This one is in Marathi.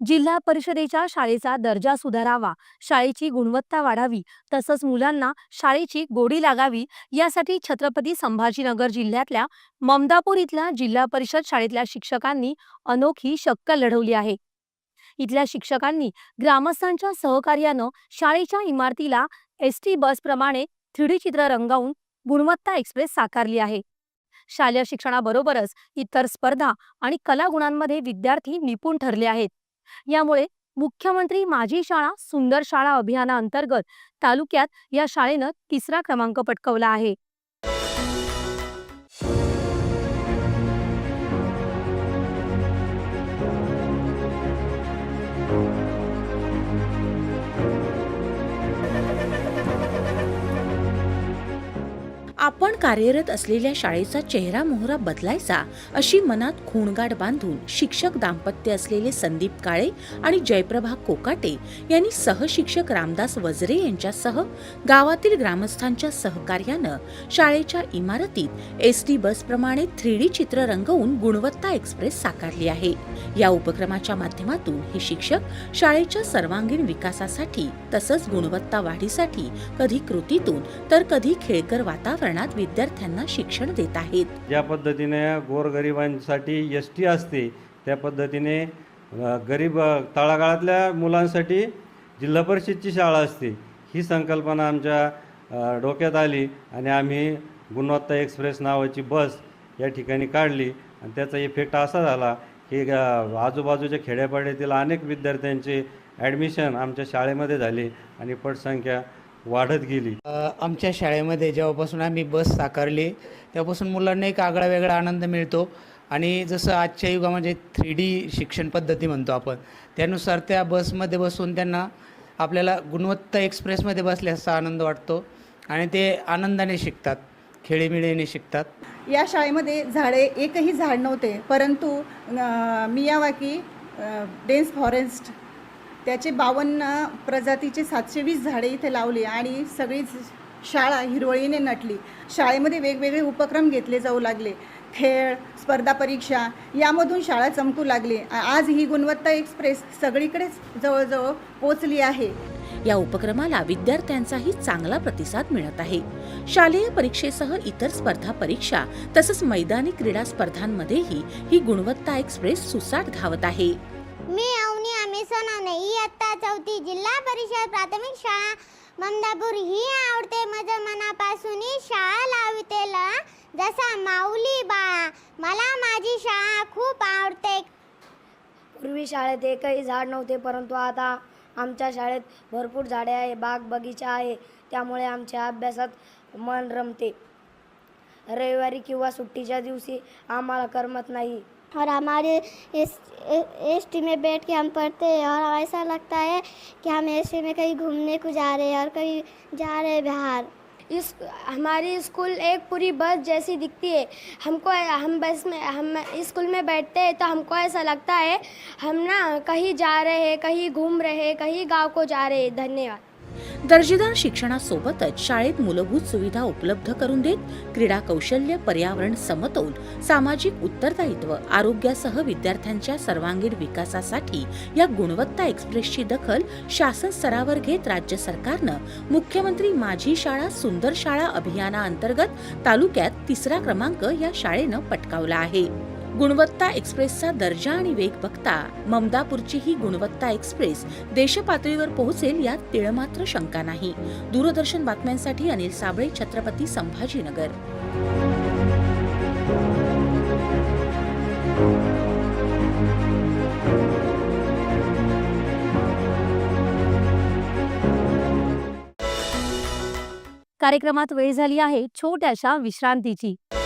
जिल्हा परिषदेच्या शाळेचा दर्जा सुधारावा शाळेची गुणवत्ता वाढावी तसंच मुलांना शाळेची गोडी लागावी यासाठी छत्रपती संभाजीनगर जिल्ह्यातल्या ममदापूर इथल्या जिल्हा परिषद शाळेतल्या शिक्षकांनी अनोखी शक्क लढवली आहे. इथल्या शिक्षकांनी ग्रामस्थांच्या सहकार्यानं शाळेच्या इमारतीला एस टी बसप्रमाणे थ्री चित्र रंगवून गुणवत्ता एक्सप्रेस साकारली आहे. शालेय शिक्षणाबरोबरच इतर स्पर्धा आणि कलागुणांमध्ये विद्यार्थी निपुण ठरले आहेत. यामुळे मुख्यमंत्री माझी शाळा सुंदर शाळा अभियानाअंतर्गत तालुक्यात या शाळेनं तिसरा क्रमांक पटकवला आहे. आपण कार्यरत असलेल्या शाळेचा चेहरा मोहरा बदलायचा अशी मनात खूणगाठ बांधून शिक्षक दाम्पत्य असलेले संदीप काळे आणि जयप्रभा कोकाटे यांनी सहशिक्षक रामदास वजरे यांच्यासह गावातील ग्रामस्थांच्या सहकार्यानं शाळेच्या इमारतीत एस टी बसप्रमाणे थ्री डी चित्र रंगवून गुणवत्ता एक्सप्रेस साकारली आहे. या उपक्रमाच्या माध्यमातून हे शिक्षक शाळेच्या सर्वांगीण विकासासाठी तसंच गुणवत्ता वाढीसाठी कधी कृतीतून तर कधी खेळकर वातावरण प्रमाणात विद्यार्थ्यांना शिक्षण देत आहेत. ज्या पद्धतीने गोरगरिबांसाठी एस टी असते त्या पद्धतीने गरीब तळागाळातल्या मुलांसाठी जिल्हा परिषदची शाळा असते. ही संकल्पना आमच्या डोक्यात आली आणि आम्ही गुणवत्ता एक्सप्रेस नावाची बस या ठिकाणी काढली आणि त्याचा इफेक्ट असा झाला की आजूबाजूच्या खेड्यापाड्यातील अनेक विद्यार्थ्यांचे ॲडमिशन आमच्या शाळेमध्ये झाले आणि पटसंख्या वाढत गेली. आमच्या शाळेमध्ये जेव्हापासून आम्ही बस साकारली तेव्हापासून मुलांना एक आगळा वेगळा आनंद मिळतो. आणि जसं आजच्या युगामध्ये थ्री डी शिक्षण पद्धती म्हणतो आपण त्यानुसार त्या बसमध्ये बसून त्यांना आपल्याला गुणवत्ता एक्सप्रेसमध्ये बसल्याचा आनंद वाटतो आणि ते आनंदाने शिकतात खेळीमिळीने शिकतात. या शाळेमध्ये झाडे एकही झाड नव्हते परंतु मियावाकी डेन्स फॉरेस्ट त्याचे बावन्न प्रजातीचे सातशे वीस झाडे इथे लावली आणि सगळीच शाळा हिरवळीने नटली. शाळेमध्ये वेगवेगळे उपक्रम घेतले जाऊ लागले. खेळ स्पर्धा परीक्षा यामधून शाळा चमकू लागली. आज ही गुणवत्ता एक्सप्रेस सगळीकडेच जवळजवळ पोचली आहे. या उपक्रमाला विद्यार्थ्यांचाही चांगला प्रतिसाद मिळत आहे. शालेय परीक्षेसह इतर स्पर्धा परीक्षा तसंच मैदानी क्रीडा स्पर्धांमध्येही ही गुणवत्ता एक्सप्रेस सुसाट धावत आहे. इयत्ता जिल्हा परिषद प्राथमिक शाळा ममदापूर ही आवडते माझ्या मनापासून शाळा लावितेला. जसा माऊली बाळा मला माझी शाळा खूप आवडते. पूर्वी शाळेत एकही झाड नव्हते परंतु आता आमच्या शाळेत भरपूर झाडे आहे बाग बगीचा आहे त्यामुळे आमच्या अभ्यासात मन रमते. रविवारी किंवा सुट्टीच्या दिवशी आम्हाला करमत नाही. और हमारे इस एस टी में बैठ के हम पढ़ते हैं और ऐसा लगता है कि हम एस टी में कहीं घूमने को जा रहे हैं और कहीं जा रहे हैं बिहार। इस, हमारी स्कूल एक पूरी बस जैसी दिखती है। हमको, हम बस में, हम स्कूल में बैठते हैं तो हमको ऐसा लगता है, हम ना कहीं जा रहे हैं, कहीं घूम रहे हैं, कहीं गाँव को जा रहे हैं। धन्यवाद। दर्जेदार शिक्षणासोबतच शाळेत मूलभूत सुविधा उपलब्ध करून देत क्रीडा कौशल्य पर्यावरण समतोल सामाजिक उत्तरदायित्व आरोग्यासह विद्यार्थ्यांच्या सर्वांगीण विकासासाठी या गुणवत्ता एक्सप्रेसची दखल शासन स्तरावर घेत राज्य सरकारनं मुख्यमंत्री माझी शाळा सुंदर शाळा अभियानाअंतर्गत तालुक्यात तिसरा क्रमांक या शाळेनं पटकावला आहे. गुणवत्ता एक्सप्रेसचा दर्जा आणि वेग बघता ममदापूरची ही गुणवत्ता एक्सप्रेस देशपातळीवर पोहोचेल यात तिळमात्र शंका नाही. दूरदर्शन बातम्यांसाठी अनिल साबळे छत्रपती संभाजीनगर. कार्यक्रमात वेळ झाली आहे छोट्याशा विश्रांतीची.